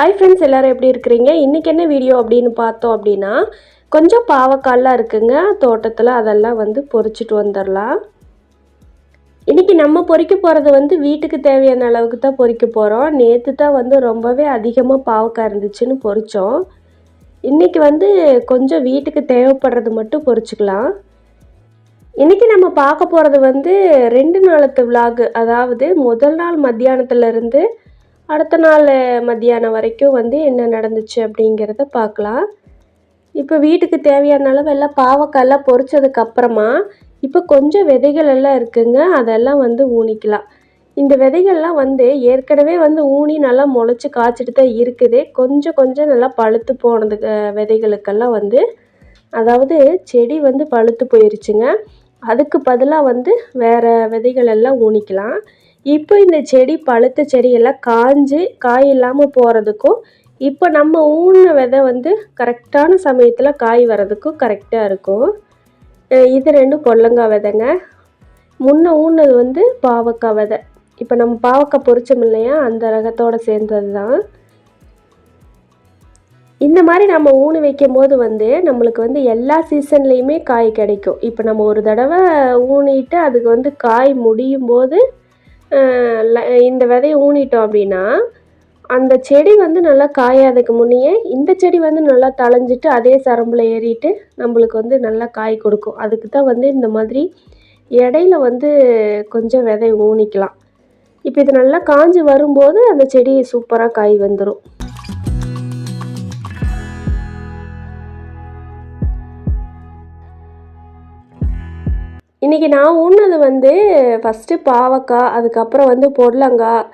Hi friends எல்லோரும் எப்படி இருக்கிறீங்க? இன்றைக்கி என்ன வீடியோ அப்படின்னு பார்த்தோம் அப்படின்னா கொஞ்சம் பாவக்காயெலாம் இருக்குங்க. தோட்டத்தில் அதெல்லாம் வந்து பொறிச்சிட்டு வந்துடலாம் இன்றைக்கி நம்ம பொறிக்க போகிறது வந்து வீட்டுக்கு தேவையான அளவுக்கு தான் பொறிக்க போகிறோம் நேற்று தான் வந்து ரொம்பவே அதிகமாக பாவக்காய் இருந்துச்சுன்னு பொறிச்சோம். இன்றைக்கி வந்து கொஞ்சம் வீட்டுக்கு தேவைப்படுறது மட்டும் பொறிச்சிக்கலாம். இன்றைக்கி நம்ம பார்க்க போகிறது வந்து ரெண்டு நாளத்து விலாகு அதாவது முதல் நாள் மத்தியானத்துலேருந்து அடுத்த நாள் மத்தியானம் வரைக்கும் வந்து என்ன நடந்துச்சு அப்படிங்கிறத பார்க்கலாம். இப்போ வீட்டுக்கு தேவையான அளவு எல்லாம் பாவக்காயெல்லாம் பொரிச்சதுக்கப்புறமா இப்போ கொஞ்சம் விதைகள் எல்லாம் இருக்குங்க அதெல்லாம் வந்து ஊனிக்கலாம். இந்த விதைகள்லாம் வந்து ஏற்கனவே வந்து ஊனி நல்லா முளைச்சி காய்ச்சிட்டு தான் இருக்குது. கொஞ்சம் கொஞ்சம் நல்லா பழுத்து போனது விதைகளுக்கெல்லாம் வந்து. அதாவது செடி வந்து பழுத்து போயிருச்சுங்க. அதுக்கு பதிலாக வந்து வேறு விதைகள் எல்லாம் ஊனிக்கலாம். இப்போ இந்த செடி பழுத்த செடியெல்லாம் காஞ்சு காய் இல்லாமல் போகிறதுக்கும் இப்போ நம்ம ஊனின விதை வந்து கரெக்டான சமயத்தில் காய் வர்றதுக்கும் கரெக்டாக இருக்கும். இது ரெண்டும் பொல்லங்காய் விதைங்க. முன்ன ஊனது வந்து பாவக்காய் விதை. இப்போ நம்ம பாவக்காய் பொரிச்சோம் இல்லையா? அந்த ரகத்தோட சேர்ந்தது தான். இந்த மாதிரி நம்ம ஊனி வைக்கும் போது வந்து நம்மளுக்கு வந்து எல்லா சீசன்லேயுமே காய் கிடைக்கும். இப்போ நம்ம ஒரு தடவை ஊனிட்டு அதுக்கு வந்து காய் முடியும் போது இந்த விதையை ஊனிட்டோம் அப்படின்னா அந்த செடி வந்து நல்லா காயாததுக்கு முன்னையே இந்த செடி வந்து நல்லா தளைஞ்சிட்டு அதே சரம்பில் ஏறிட்டு நம்மளுக்கு வந்து நல்லா காய் கொடுக்கும். அதுக்கு தான் வந்து இந்த மாதிரி இடையில வந்து கொஞ்சம் விதை ஊனிக்கலாம். இப்போ இது நல்லா காஞ்சி வரும்போது அந்த செடி சூப்பராக காய் வந்துடும் இன்றைக்கி நான் ஊன்னது வந்து ஃபஸ்ட்டு பாவக்காய் அதுக்கப்புறம் வந்து பொடலங்காய்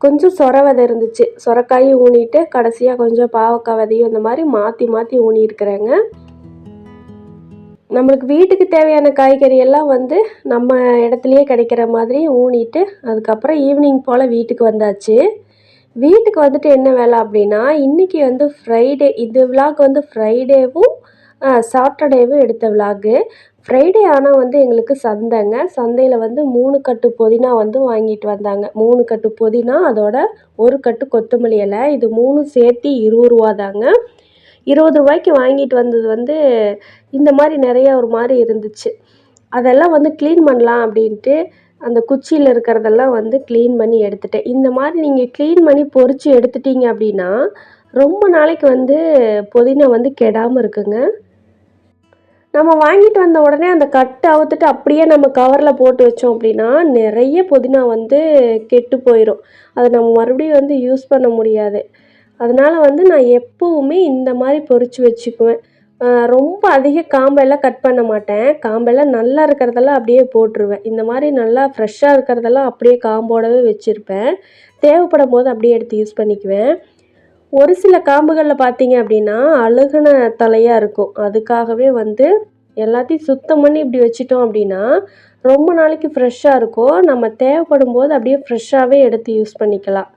கொஞ்சம் சொர விதை இருந்துச்சு. சொரக்காயும் ஊனிட்டு கடைசியாக கொஞ்சம் பாவக்காய் விதையும் இந்த மாதிரி மாற்றி மாற்றி ஊனியிருக்கிறேங்க. நம்மளுக்கு வீட்டுக்கு தேவையான காய்கறி எல்லாம் வந்து நம்ம இடத்துலையே கிடைக்கிற மாதிரி ஊனிட்டு அதுக்கப்புறம் ஈவினிங் போல் வீட்டுக்கு வந்தாச்சு. வீட்டுக்கு வந்துட்டு என்ன வேலை அப்படின்னா இன்றைக்கி வந்து ஃப்ரைடே இது விழாக்கு வந்து ஃப்ரைடேவும் சாட்டர்டேவும் எடுத்த விலாகு ஃப்ரைடே ஆனால் வந்து எங்களுக்கு சந்தைங்க. சந்தையில் வந்து மூணு கட்டு புதினா வந்து வாங்கிட்டு வந்தாங்க. மூணு கட்டு புதினா அதோட ஒரு கட்டு கொத்தமல்லி இலை. இது மூணு சேர்த்து இருபது ரூபா தாங்க. இருபது ரூபாய்க்கு வாங்கிட்டு வந்தது வந்து இந்த மாதிரி நிறைய ஒரு மாதிரி இருந்துச்சு. அதெல்லாம் வந்து க்ளீன் பண்ணலாம் அப்படின்ட்டு அந்த குச்சியில் இருக்கிறதெல்லாம் வந்து க்ளீன் பண்ணி எடுத்துட்டேன். இந்த மாதிரி நீங்கள் க்ளீன் பண்ணி பொறிச்சு எடுத்துட்டீங்க அப்படின்னா ரொம்ப நாளைக்கு வந்து புதினா வந்து கெடாமல் இருக்குங்க. நம்ம வாங்கிட்டு வந்த உடனே அந்த கட்டை அவுத்துட்டு அப்படியே நம்ம கவரில் போட்டு வச்சோம் அப்படின்னா நிறைய புதினா வந்து கெட்டு போயிடும் அதை நம்ம மறுபடியும் வந்து யூஸ் பண்ண முடியாது. அதனால் வந்து நான் எப்போவுமே இந்த மாதிரி பொறிச்சு வச்சுக்குவேன். ரொம்ப அதிக காம்பெல்லாம் கட் பண்ண மாட்டேன். காம்பெல்லாம் நல்லா இருக்கிறதெல்லாம் அப்படியே போட்டுருவேன். இந்த மாதிரி நல்லா ஃப்ரெஷ்ஷாக இருக்கிறதெல்லாம் அப்படியே காம்போடவே வச்சுருப்பேன். தேவைப்படும் போது அப்படியே எடுத்து யூஸ் பண்ணிக்குவேன். ஒரு சில காம்புகளில் பார்த்தீங்க அப்படின்னா அழுகுன தலையாக இருக்கும். அதுக்காகவே வந்து எல்லாத்தையும் சுத்தம் பண்ணி இப்படி வச்சிட்டோம் அப்படின்னா ரொம்ப நாளைக்கு ஃப்ரெஷ்ஷாக இருக்கும். நம்ம தேவைப்படும் போது அப்படியே ஃப்ரெஷ்ஷாகவே எடுத்து யூஸ் பண்ணிக்கலாம்.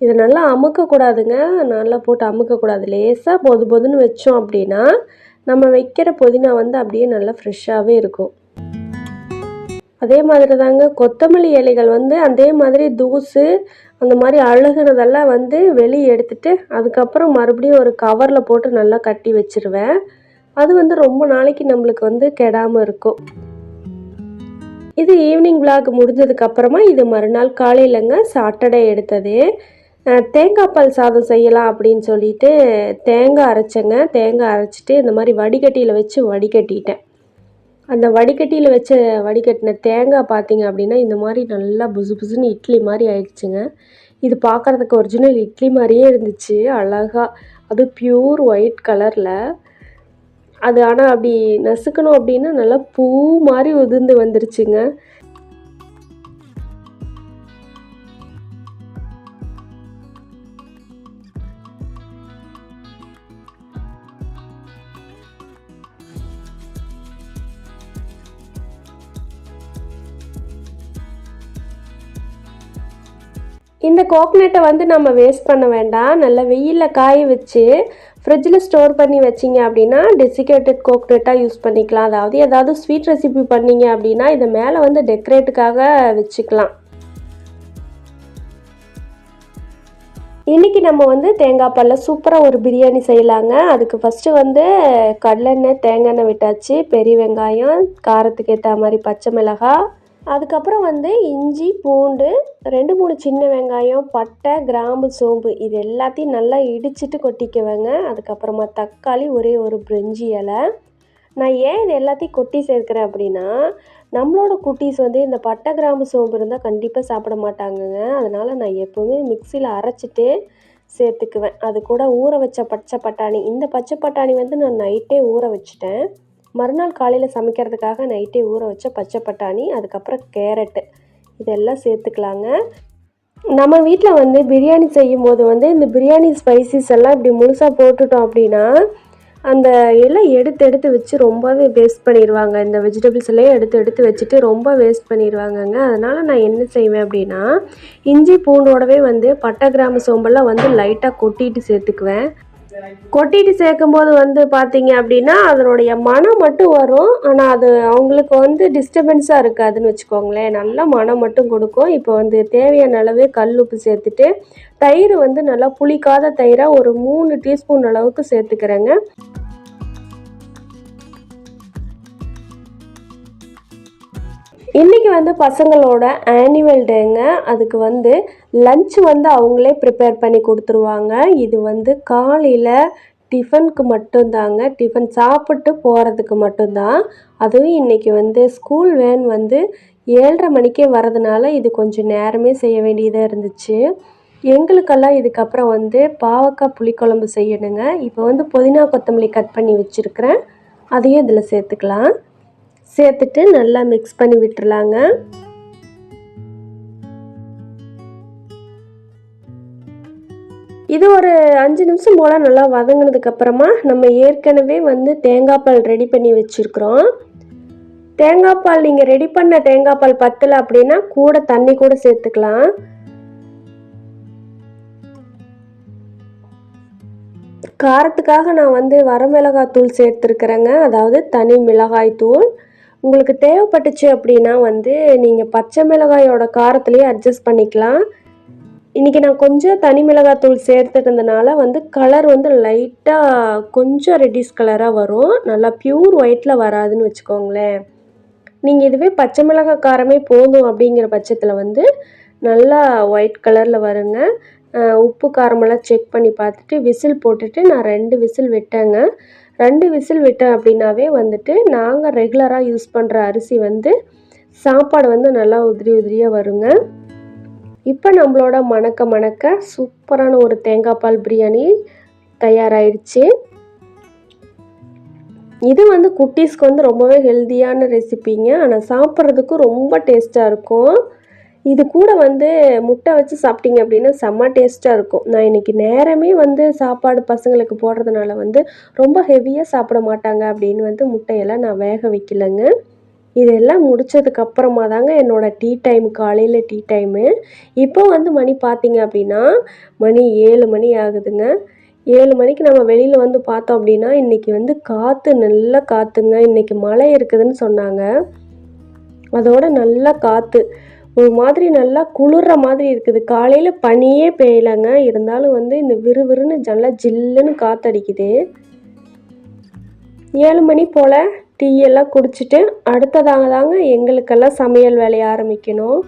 இது நல்லா அமுக்கக்கூடாதுங்க. நல்லா போட்டு அமுக்கக்கூடாது. லேசாக பொது பொதுன்னு வச்சோம் அப்படின்னா நம்ம வைக்கிற புதினா வந்து அப்படியே நல்லா ஃப்ரெஷ்ஷாகவே இருக்கும். அதே மாதிரி தாங்க கொத்தமல்லி இலைகள் வந்து அதே மாதிரி தூசு அந்த மாதிரி அழுகுனதெல்லாம் வந்து வெளியே எடுத்துட்டு அதுக்கப்புறம் மறுபடியும் ஒரு கவரில் போட்டு நல்லா கட்டி வச்சிருவேன். அது வந்து ரொம்ப நாளைக்கு நம்மளுக்கு வந்து கெடாமல் இருக்கும். இது ஈவினிங் விளாக் முடிஞ்சதுக்கப்புறமா இது மறுநாள் காலையிலங்க சாட்டர்டே எடுத்தது. தேங்காய் பால் சாதம் செய்யலாம் அப்படின்னு சொல்லிட்டு தேங்காய் அரைச்சேங்க. தேங்காய் அரைச்சிட்டு இந்த மாதிரி வடிகட்டியில் வச்சு வடிகட்டிட்டேன். அந்த வடிகட்டியில் வச்ச வடிகட்டின தேங்காய் பார்த்தீங்க அப்படின்னா இந்த மாதிரி நல்லா புசு புசுன்னு இட்லி மாதிரி ஆயிடுச்சுங்க. இது பார்க்குறதுக்கு ஒரிஜினல் இட்லி மாதிரியே இருந்துச்சு அழகாக அது பியூர் ஒயிட் கலரில் அது ஆனால் அப்படி நசுக்கணும் அப்படின்னா நல்லா பூ மாதிரி உதிர்ந்து வந்துருச்சுங்க. இந்த கோக்னட்டை வந்து நம்ம வேஸ்ட் பண்ண வேண்டாம். நல்லா வெயிலில் காய வச்சு ஃப்ரிட்ஜில் ஸ்டோர் பண்ணி வச்சிங்க அப்படின்னா டெசிகேட்டட் கோக்னட்டாக யூஸ் பண்ணிக்கலாம். அதாவது ஏதாவது ஸ்வீட் ரெசிபி பண்ணீங்க அப்படின்னா இதை மேலே வந்து டெக்கரேட்டுக்காக வச்சுக்கலாம். இன்றைக்கி நம்ம வந்து தேங்காய் பாலில் சூப்பராக ஒரு பிரியாணி செய்யலாங்க. அதுக்கு ஃபஸ்ட்டு வந்து கடலெண்ணெய் தேங்காய் எண்ணெய் விட்டாச்சு. பெரிய வெங்காயம் காரத்துக்கு ஏற்ற மாதிரி பச்சை மிளகாய் அதுக்கப்புறம் வந்து இஞ்சி பூண்டு ரெண்டு மூணு சின்ன வெங்காயம் பட்டை கிராம்பு சோம்பு இது எல்லாத்தையும் நல்லா இடிச்சிட்டு கொட்டிக்குவேங்க. அதுக்கப்புறமா தக்காளி ஒரே ஒரு பிரிஞ்சி இலை. நான் ஏன் இது எல்லாத்தையும் கொட்டி சேர்க்குறேன் அப்படின்னா நம்மளோட குட்டீஸ் வந்து இந்த பட்டை கிராம்பு சோம்பு இருந்தால் கண்டிப்பாக சாப்பிட மாட்டாங்கங்க. அதனால் நான் எப்போவுமே மிக்சியில் அரைச்சிட்டு சேர்த்துக்குவேன். அது கூட ஊற வச்ச பச்சை பட்டாணி. இந்த பச்சை பட்டாணி வந்து நான் நைட்டே ஊற வச்சுட்டேன். மறுநாள் காலையில் சமைக்கிறதுக்காக நைட்டே ஊற வச்ச பச்சை பட்டாணி அதுக்கப்புறம் கேரட்டு. இதெல்லாம் சேர்த்துக்கலாங்க. நம்ம வீட்டில் வந்து பிரியாணி செய்யும் போது வந்து இந்த பிரியாணி ஸ்பைசிஸ் எல்லாம் இப்படி முழுசாக போட்டுட்டோம் அப்படின்னா அந்த எல்லாம் எடுத்து எடுத்து வச்சு ரொம்பவே வேஸ்ட் பண்ணிடுவாங்க. இந்த வெஜிடபிள்ஸ் எல்லாம் எடுத்து எடுத்து வச்சுட்டு ரொம்ப வேஸ்ட் பண்ணிடுவாங்கங்க. அதனால் நான் என்ன செய்வேன் அப்படின்னா இஞ்சி பூண்டோடவே வந்து பட்டை கிராம சோம்பெல்லாம் வந்து லைட்டாக கொட்டிட்டு சேர்த்துக்குவேன். கொட்டிட்டு சேர்க்கும் போது வந்து பார்த்தீங்க அப்படின்னா அதனுடைய மனம் மட்டும் வரும். ஆனால் அது அவங்களுக்கு வந்து டிஸ்டர்பன்ஸாக இருக்காதுன்னு வச்சுக்கோங்களேன். நல்லா மனம் மட்டும் கொடுக்கும். இப்போ வந்து தேவையான அளவு கல் உப்பு சேர்த்துட்டு தயிர் வந்து நல்லா புளிக்காத தயிராக ஒரு மூணு டீஸ்பூன் அளவுக்கு சேர்த்துக்கிறேங்க. இன்றைக்கி வந்து பசங்களோட ஆனுவல் டேங்க அதுக்கு வந்து லஞ்ச் வந்து அவங்களே ப்ரிப்பேர் பண்ணி கொடுத்துருவாங்க. இது வந்து காலையில் டிஃபனுக்கு மட்டும்தாங்க. டிஃபன் சாப்பிட்டு போகிறதுக்கு மட்டும்தான். அதுவும் இன்றைக்கி வந்து ஸ்கூல் வேன் வந்து ஏழரை மணிக்கே வரதுனால இது கொஞ்சம் நேரமே செய்ய வேண்டியதாக இருந்துச்சு. எங்களுக்கெல்லாம் இதுக்கப்புறம் வந்து பாவக்காய் புளிக்குழம்பு செய்யணுங்க. இப்போ வந்து புதினா கொத்தமல்லி கட் பண்ணி வச்சுருக்கிறேன். அதையும் இதில் சேர்த்துக்கலாம். சேர்த்துட்டு நல்லா மிக்ஸ் பண்ணி விட்டுறலாங்க. இது ஒரு அஞ்சு நிமிஷம் போல் நல்லா வதங்கினதுக்கப்புறமா நம்ம ஏற்கனவே வந்து தேங்காய் பால் ரெடி பண்ணி வச்சுருக்குறோம். தேங்காய் பால் நீங்கள் ரெடி பண்ண தேங்காய் பால் பத்தலை அப்படின்னா கூட தண்ணி கூட சேர்த்துக்கலாம். காரத்துக்காக நான் வந்து வரமிளகாய் தூள் சேர்த்துருக்குறேங்க. அதாவது தனி மிளகாய் தூள். உங்களுக்கு தேவைப்பட்டுச்சு அப்படின்னா வந்து நீங்கள் பச்சை மிளகாயோட காரத்துலேயே அட்ஜஸ்ட் பண்ணிக்கலாம். இன்றைக்கி நான் கொஞ்சம் தனி மிளகாத்தூள் சேர்த்துட்டதுனால வந்து கலர் வந்து லைட்டாக கொஞ்சம் ரெட்டிஷ் கலராக வரும். நல்லா ப்யூர் ஒயிட்டில் வராதுன்னு வச்சுக்கோங்களேன். நீங்கள் இதுவே பச்சை மிளகாய் காரமே போதும் அப்படிங்கிற பட்சத்தில் வந்து நல்லா ஒயிட் கலரில் வருங்க. உப்பு காரமெல்லாம் செக் பண்ணி பார்த்துட்டு விசில் போட்டுட்டு நான் ரெண்டு விசில் விட்டேங்க. ரெண்டு விசில் விட்டேன் அப்படின்னாவே வந்துட்டு நாங்கள் ரெகுலராக யூஸ் பண்ணுற அரிசி வந்து சாப்பாடு வந்து நல்லா உதிரி உதிரியாக வருங்க. இப்போ நம்மளோட மணக்க மணக்க சூப்பரான ஒரு தேங்காய் பால் பிரியாணி தயாராகிடுச்சு இது வந்து குட்டீஸ்க்கு வந்து ரொம்பவே ஹெல்த்தியான ரெசிபிங்க ஆனால் சாப்பிட்றதுக்கு ரொம்ப டேஸ்ட்டாக இருக்கும். இது கூட வந்து முட்டை வச்சு சாப்பிட்டீங்க அப்படின்னா செம்ம டேஸ்ட்டாக இருக்கும். நான் இன்றைக்கி நேரமே வந்து சாப்பாடு பசங்களுக்கு போடுறதுனால வந்து ரொம்ப ஹெவியாக சாப்பிட மாட்டாங்க அப்படின்னு வந்து முட்டையெல்லாம் நான் வேக வைக்கலைங்க. இதெல்லாம் முடித்ததுக்கப்புறமா தாங்க என்னோடய டீ டைம் காலையில் டீ டைமு இப்போ வந்து மணி பார்த்தீங்க அப்படின்னா மணி ஏழு மணி ஆகுதுங்க. ஏழு மணிக்கு நம்ம வெளியில் வந்து பார்த்தோம் அப்படின்னா இன்றைக்கி வந்து காற்று நல்லா காற்றுங்க இன்றைக்கி மழை இருக்குதுன்னு சொன்னாங்க. அதோட நல்லா காற்று ஒரு மாதிரி நல்லா குளிர்ற மாதிரி இருக்குது. காலையில் பனியே பெய்யலைங்க. இருந்தாலும் வந்து இந்த விறுவிறுன்னு நல்லா ஜில்லுன்னு காற்றடிக்குது ஏழு மணி போல் டீயெல்லாம் குடிச்சிட்டு அடுத்ததாக தாங்க எங்களுக்கெல்லாம் சமையல் வேலையை ஆரம்பிக்கணும்.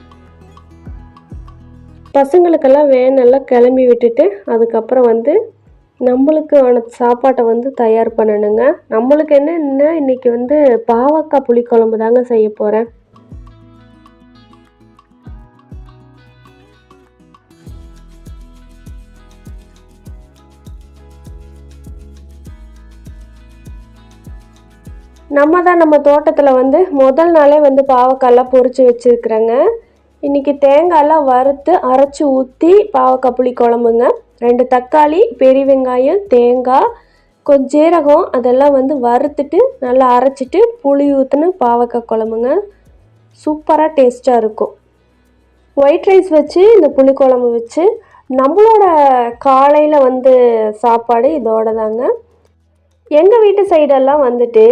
பசங்களுக்கெல்லாம் வேனெல்லாம் கிளம்பி விட்டுட்டு அதுக்கப்புறம் வந்து நம்மளுக்கான சாப்பாட்டை வந்து தயார் பண்ணணுங்க. நம்மளுக்கு என்னென்னா இன்றைக்கி வந்து பாவக்காய் புளிக்குழம்பு தாங்க செய்ய போகிறேன் நம்ம தான் நம்ம தோட்டத்தில் வந்து முதல் நாளே வந்து பாவக்காயெல்லாம் பொறிச்சு வச்சுருக்குறேங்க. இன்றைக்கி தேங்காயெல்லாம் வறுத்து அரைச்சி ஊற்றி பாவக்காய் புளி குழம்புங்க. ரெண்டு தக்காளி பெரிய வெங்காயம் தேங்காய் கொஞ்சம் ஜீரகம் அதெல்லாம் வந்து வறுத்துட்டு நல்லா அரைச்சிட்டு புளி ஊற்றுன பாவக்காய் குழம்புங்க. சூப்பராக டேஸ்ட்டாக இருக்கும். ஒயிட் ரைஸ் வச்சு இந்த புளி குழம்பு வச்சு நம்மளோட காலையில் வந்து சாப்பாடு இதோட தாங்க எங்கள் வீட்டு சைடெல்லாம் வந்துட்டு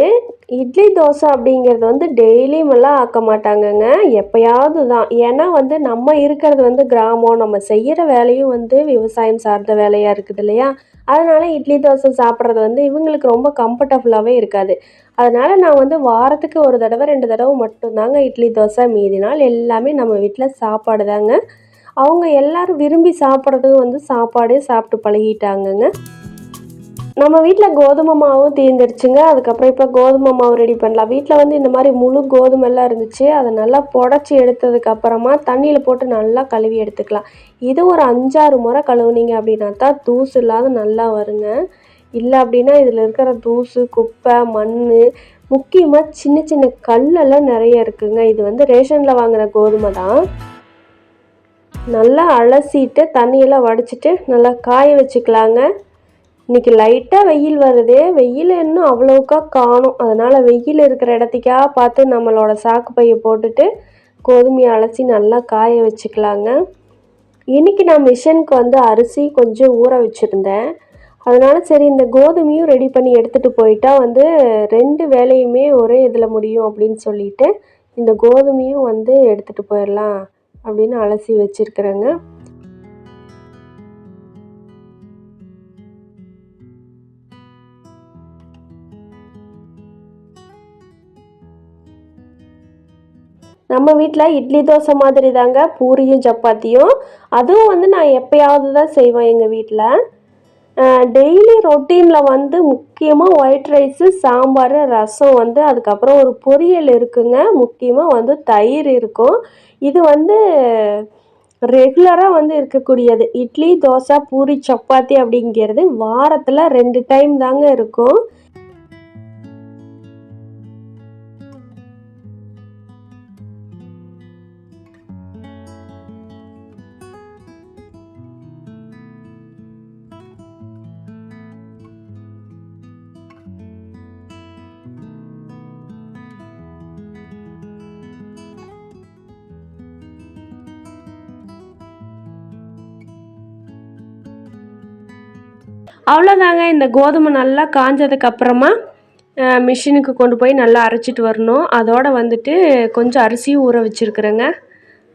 இட்லி தோசை அப்படிங்கிறது வந்து டெய்லியுமெல்லாம் ஆக்க மாட்டாங்கங்க. எப்பயாவது தான். ஏன்னா வந்து நம்ம இருக்கிறது வந்து கிராமம். நம்ம செய்கிற வேலையும் வந்து விவசாயம் சார்ந்த வேலையாக இருக்குது இல்லையா? அதனால் இட்லி தோசை சாப்பிட்றது வந்து இவங்களுக்கு ரொம்ப கம்ஃபர்டபுளாகவே இருக்காது. அதனால் நான் வந்து வாரத்துக்கு ஒரு தடவை ரெண்டு தடவை மட்டும்தாங்க இட்லி தோசை. மீதி நாள் எல்லாமே நம்ம வீட்டில் சாப்பாடு தாங்க. அவங்க எல்லோரும் விரும்பி சாப்பிட்றதும் வந்து சாப்பாடே சாப்பிட்டு பழகிட்டாங்கங்க. நம்ம வீட்டில் கோதுமை மாவும் தீர்ந்துருச்சுங்க. அதுக்கப்புறம் இப்போ கோதுமை மாவு ரெடி பண்ணலாம். வீட்டில் வந்து இந்த மாதிரி முழு கோதுமைலாம் இருந்துச்சு. அதை நல்லா புடச்சி எடுத்ததுக்கப்புறமா தண்ணியில் போட்டு நல்லா கழுவி எடுத்துக்கலாம். இது ஒரு அஞ்சாறு முறை கழுவுனீங்க அப்படின்னா தான் தூசு இல்லாத நல்லா வருங்க. இல்லை அப்படின்னா இதில் இருக்கிற தூசு குப்பை மண் முக்கியமாக சின்ன சின்ன கல்லெல்லாம் நிறைய இருக்குங்க. இது வந்து ரேஷனில் வாங்குகிற கோதுமை தான். நல்லா அலசிட்டு தண்ணியெல்லாம் வடிச்சிட்டு நல்லா காய வச்சுக்கலாங்க. இன்றைக்கி லைட்டாக வெயில் வருது வெயில் இன்னும் அவ்வளோக்கா காணும். அதனால் வெயில் இருக்கிற இடத்துக்கா பார்த்து நம்மளோட சாக்கு பையை போட்டுட்டு கோதுமையை அலசி நல்லா காய வச்சுக்கலாங்க. இன்றைக்கி நான் மிஷினுக்கு வந்து அரிசி கொஞ்சம் ஊற வச்சுருந்தேன். அதனால் சரி இந்த கோதுமையும் ரெடி பண்ணி எடுத்துகிட்டு போயிட்டா வந்து ரெண்டு வேலையுமே ஒரே இதில் முடியும் அப்படின்னு சொல்லிட்டு இந்த கோதுமையும் வந்து எடுத்துகிட்டு போயிடலாம் அப்படின்னு அலசி வச்சுருக்குறேங்க. நம்ம வீட்டில் இட்லி தோசை மாதிரி தாங்க பூரியும் சப்பாத்தியும். அதுவும் வந்து நான் எப்போயாவது தான் செய்வேன் எங்கள் வீட்டில் டெய்லி ரொட்டீனில் வந்து முக்கியமாக ஒயிட் ரைஸு சாம்பார் ரசம் வந்து அதுக்கப்புறம் ஒரு பொரியல் இருக்குங்க. முக்கியமாக வந்து தயிர் இருக்கும். இது வந்து ரெகுலராக வந்து இருக்கக்கூடியது. இட்லி தோசை பூரி சப்பாத்தி அப்படிங்கிறது வாரத்தில் ரெண்டு டைம் தாங்க இருக்கும். அவ்வளோதாங்க இந்த கோதுமை நல்லா காஞ்சதுக்கப்புறமா மிஷினுக்கு கொண்டு போய் நல்லா அரைச்சிட்டு வரணும். அதோடு வந்துட்டு கொஞ்சம் அரிசியும் ஊற வச்சுருக்குறேங்க.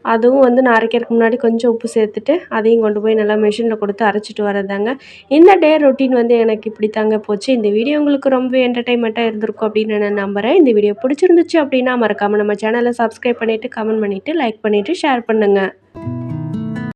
அதுவும் வந்து நான் அரைக்கிறதுக்கு முன்னாடி கொஞ்சம் உப்பு சேர்த்துட்டு அதையும் கொண்டு போய் நல்லா மிஷினில் கொடுத்து அரைச்சிட்டு வரதாங்க. இந்த டே ரொட்டீன் வந்து எனக்கு இப்படி தாங்க போச்சு. இந்த வீடியோ உங்களுக்கு ரொம்ப என்டர்டைன்மெண்ட்டாக இருந்திருக்கும் அப்படின்னு நான் நம்புகிறேன் இந்த வீடியோ பிடிச்சிருந்துச்சு அப்படின்னா மறக்காமல் நம்ம சேனலை சப்ஸ்கிரைப் பண்ணிவிட்டு கமெண்ட் பண்ணிவிட்டு லைக் பண்ணிவிட்டு ஷேர் பண்ணுங்கள்